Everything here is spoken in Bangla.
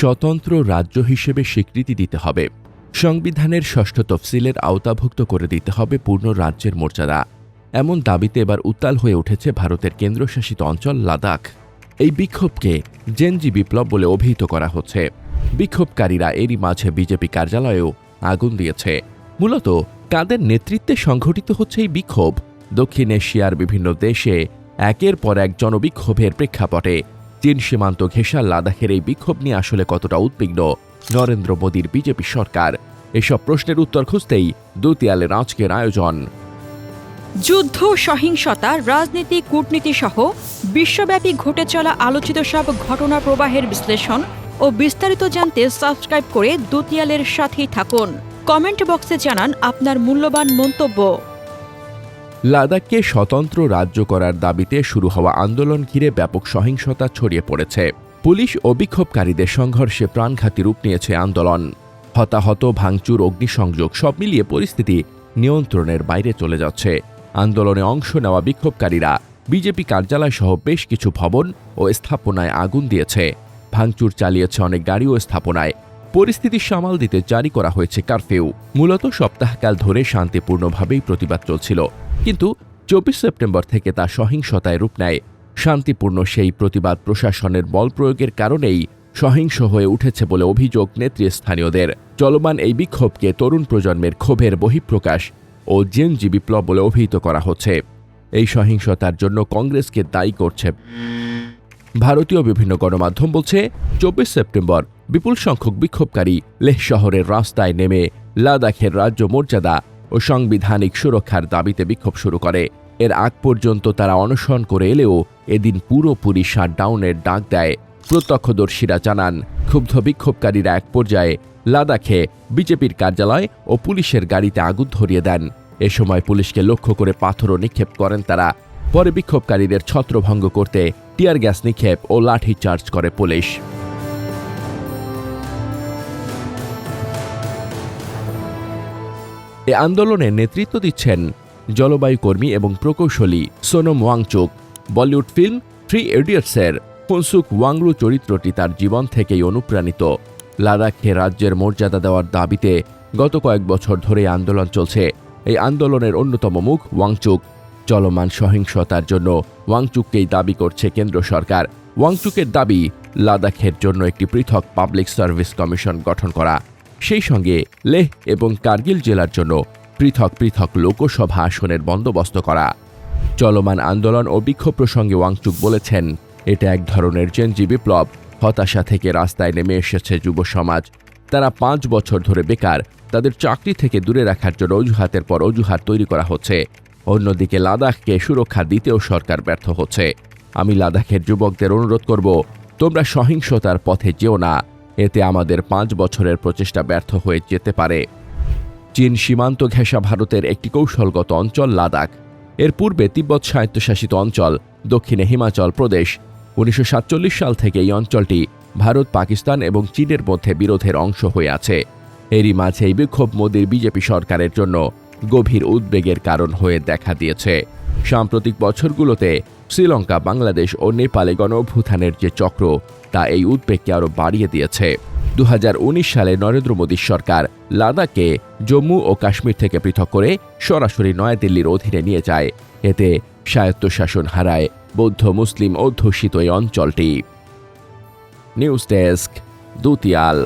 স্বতন্ত্র রাজ্য হিসেবে স্বীকৃতি দিতে হবে। সংবিধানের ষষ্ঠ তফসিলের আওতাভুক্ত করে দিতে হবে পূর্ণ রাজ্যের মর্যাদা। এমন দাবিতে এবার উত্তাল হয়ে উঠেছে ভারতের কেন্দ্রশাসিত অঞ্চল লাদাখ। এই বিক্ষোভকে জেনজি বিপ্লব বলে অভিহিত করা হচ্ছে। বিক্ষোভকারীরা এরই মাঝে বিজেপি কার্যালয়েও আগুন দিয়েছে। মূলত কাদের নেতৃত্বে সংঘটিত হচ্ছে এই বিক্ষোভ? দক্ষিণ এশিয়ার বিভিন্ন দেশে একের পর এক জনবিক্ষোভের প্রেক্ষাপটে চীন সীমান্ত ঘেঁষা লাদাখের এই বিক্ষোভ নিয়ে আসলে কতটা উদ্বিগ্ন। নরেন্দ্র মোদীর বিজেপি সরকার। এসব প্রশ্নের উত্তর খুঁজতেই দুতিয়ালের আজকের আয়োজন। যুদ্ধ, সহিংসতা, রাজনীতি, কূটনীতি সহ বিশ্বব্যাপী ঘটে চলা আলোচিত সব ঘটনা প্রবাহের বিশ্লেষণ ও বিস্তারিত জানতে সাবস্ক্রাইব করে দুতিয়ালের সাথেই থাকুন। কমেন্ট বক্সে জানান আপনার মূল্যবান মন্তব্য। লাদাখকে স্বতন্ত্র রাজ্য করার দাবিতে শুরু হওয়া আন্দোলন ঘিরে ব্যাপক সহিংসতা ছড়িয়ে পড়েছে। পুলিশ ও বিক্ষোভকারীদের সংঘর্ষে প্রাণঘাতী রূপ নিয়েছে আন্দোলন। হতাহত, ভাঙচুর, অগ্নিসংযোগ সব মিলিয়ে পরিস্থিতি নিয়ন্ত্রণের বাইরে চলে যাচ্ছে। আন্দোলনে অংশ নেওয়া বিক্ষোভকারীরা বিজেপি কার্যালয় সহ বেশ কিছু ভবন ও স্থাপনায় আগুন দিয়েছে। ভাঙচুর চালিয়েছে অনেক গাড়ি ও স্থাপনায়। পরিস্থিতি সামাল দিতে জারি করা হয়েছে কারফিউ। মূলত সপ্তাহকাল ধরে শান্তিপূর্ণভাবেই প্রতিবাদ চলছিল। কিন্তু চব্বিশ সেপ্টেম্বর থেকে তা সহিংসতায় রূপ নেয়। শান্তিপূর্ণ সেই প্রতিবাদ প্রশাসনের বল প্রয়োগের কারণেই সহিংস হয়ে উঠেছে বলে অভিযোগ নেতৃস্থানীয়দের চলমান এই বিক্ষোভকে তরুণ প্রজন্মের ক্ষোভের বহিঃপ্রকাশ ও জেনজি বিপ্লব বলে অভিহিত করা হচ্ছে। এই সহিংসতার জন্য কংগ্রেসকে দায়ী করছে ভারতীয় বিভিন্ন গণমাধ্যম বলছে, চব্বিশ সেপ্টেম্বর বিপুল সংখ্যক বিক্ষোভকারী লেহ শহরের রাস্তায় নেমে লাদাখের রাজ্য মর্যাদা ও সাংবিধানিক সুরক্ষার দাবিতে বিক্ষোভ শুরু করে। এর আগ পর্যন্ত তারা অনশন করে এলেও এদিন পুরোপুরি শাটডাউনের ডাক দেয়। প্রত্যক্ষদর্শীরা জানান, ক্ষুব্ধ বিক্ষোভকারীরা এক পর্যায়ে লাদাখে বিজেপির কার্যালয় ও পুলিশের গাড়িতে আগুন ধরিয়ে দেন। এ সময় পুলিশকে লক্ষ্য করে পাথরও নিক্ষেপ করেন তারা। পরে বিক্ষোভকারীদের ছত্রভঙ্গ করতে টিয়ার গ্যাস নিক্ষেপ ও লাঠি চার্জ করে পুলিশ। এ আন্দোলনে নেতৃত্ব দিচ্ছেন জলবায়ু কর্মী এবং প্রকৌশলী সোনম ওয়াংচুক। বলিউড ফিল্ম থ্রি ইডিয়টসের ফুনসুক ওয়াংলু চরিত্রটি তার জীবন থেকেই অনুপ্রাণিত। লাদাখে রাজ্যের মর্যাদা দেওয়ার দাবিতে গত কয়েক বছর ধরে আন্দোলন চলছে। এই আন্দোলনের অন্যতম মুখ ওয়াংচুক। চলমান সহিংসতার জন্য ওয়াংচুককেই দাবি করছে কেন্দ্র সরকার। ওয়াংচুকের দাবি, লাদাখের জন্য একটি পৃথক পাবলিক সার্ভিস কমিশন গঠন করা। সেই সঙ্গে লেহ এবং কার্গিল জেলার জন্য পৃথক পৃথক লোকসভা আসনের বন্দোবস্ত করা। চলমান আন্দোলন ও বিক্ষোভ প্রসঙ্গে ওয়াংচুক বলেছেন, এটা এক ধরনের জেনজি বিপ্লব। হতাশা থেকে রাস্তায় নেমে এসেছে যুব সমাজ। তারা পাঁচ বছর ধরে বেকার, তাদের চাকরি থেকে দূরে রাখার জন্য অজুহাতের পর অজুহাত তৈরি করা হচ্ছে। অন্যদিকে লাদাখকে সুরক্ষা দিতেও সরকার ব্যর্থ হচ্ছে। আমি লাদাখের যুবকদের অনুরোধ করব, তোমরা সহিংসতার পথে যেও না। এতে আমাদের পাঁচ বছরের প্রচেষ্টা ব্যর্থ হয়ে যেতে পারে। চীন সীমান্ত ঘেঁষা ভারতের একটি কৌশলগত অঞ্চল লাদাখ। এর পূর্বে তিব্বত স্বায়ত্তশাসিত অঞ্চল, দক্ষিণে হিমাচল প্রদেশ। উনিশশো সাতচল্লিশ সাল থেকে এই অঞ্চলটি ভারত, পাকিস্তান এবং চীনের মধ্যে বিরোধের অংশ হয়ে আছে। এরই মাঝে এই বিক্ষোভ মোদীর বিজেপি সরকারের জন্য গভীর উদ্বেগের কারণ হয়ে দেখা দিয়েছে। সাম্প্রতিক বছরগুলোতে শ্রীলঙ্কা, বাংলাদেশ ও নেপালে গণঅভ্যুত্থানের যে চক্র, তা এই উদ্বেগকে আরও বাড়িয়ে দিয়েছে। দু হাজার উনিশ সালে নরেন্দ্র মোদীর সরকার লাদাখকে জম্মু ও কাশ্মীর থেকে পৃথক করে সরাসরি নয়াদিল্লির অধীনে নিয়ে যায়। এতে স্বায়ত্তশাসন হারায় বৌদ্ধ মুসলিম অধ্যুষিত এই অঞ্চলটি। News desk, দুতিয়াল।